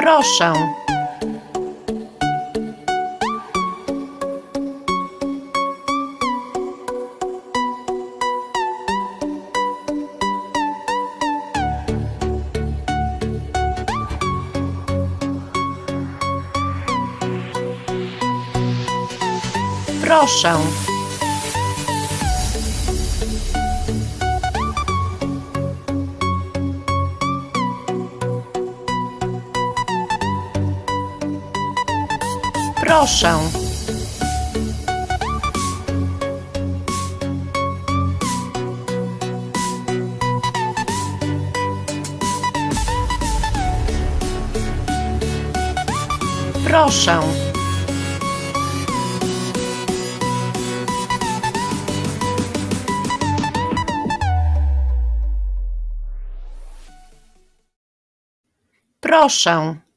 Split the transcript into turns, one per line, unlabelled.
Proszę. Proszę. Proszę. Proszę. Proszę.